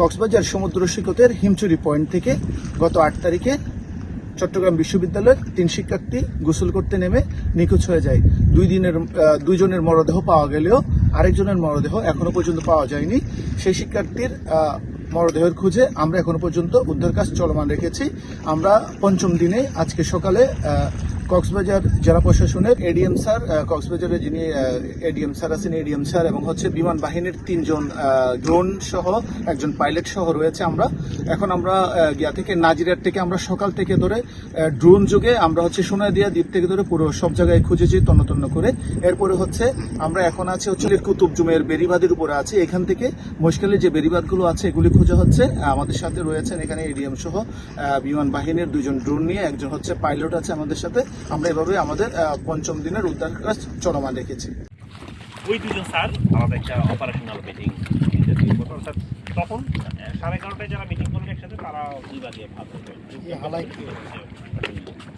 কক্সবাজার সমুদ্র সৈকতের হিমচুরি পয়েন্ট থেকে গত আট তারিখে চট্টগ্রাম বিশ্ববিদ্যালয়ের তিন শিক্ষার্থী গোসল করতে নেমে নিখোঁজ হয়ে যায়। দুই দিনের দুইজনের মরদেহ পাওয়া গেলেও আরেকজনের মরদেহ এখনও পর্যন্ত পাওয়া যায়নি। সেই শিক্ষার্থীর মরদেহের খুঁজে আমরা এখনও পর্যন্ত উদ্ধার কাজ চলমান রেখেছি। আমরা পঞ্চম দিনে আজকে সকালে কক্সবাজার জেলা প্রশাসনের এডিএম স্যার কক্সবাজারে যিনি এডিএম স্যার আছেন, এডিএম স্যার, এবং হচ্ছে বিমান বাহিনীর তিনজন ড্রোন সহ একজন পাইলট সহ রয়েছে আমরা। এখন আমরা গিয়া থেকে নাজিরার থেকে আমরা সকাল থেকে ধরে ড্রোন যুগে আমরা হচ্ছে সোনাদিয়া দ্বীপ থেকে ধরে পুরো সব জায়গায় খুঁজেছি তন্ন তন্ন করে। এরপরে হচ্ছে আমরা এখন আছে হচ্ছে কুতুব জুমের বেরিবাদের উপরে আছে। এখান থেকে মশকালের যে বেরিবাদগুলো আছে, এগুলি খোঁজা হচ্ছে। আমাদের সাথে রয়েছেন এখানে এডিএম সহ বিমান বাহিনীর দুজন ড্রোন নিয়ে। একজন হচ্ছে পাইলট আছে আমাদের সাথে। আমরা এভাবে আমাদের পঞ্চম দিনের উদ্ধার কাজ চলমান রেখেছি। ওই দুজন স্যার আমাদের একটা অপারেশনাল মিটিং অর্থাৎ তখন সাড়ে এগারোটায় যারা মিটিং করবে একসাথে তারা দুই ভাগে ভাগ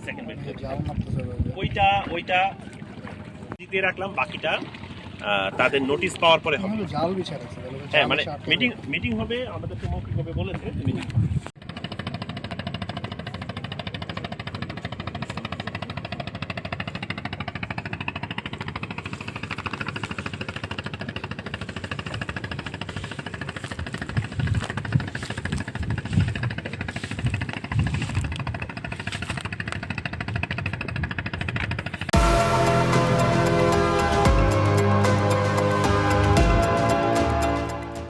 সেকেন্ড ওইটা ওইটা জিতিয়ে রাখলাম বাকিটা তাদের নোটিশ পাওয়ার পরে হবে। হ্যাঁ মানে মিটিং মিটিং হবে আমাদের আমাদেরকে মৌখিকভাবে বলেছে মিটিং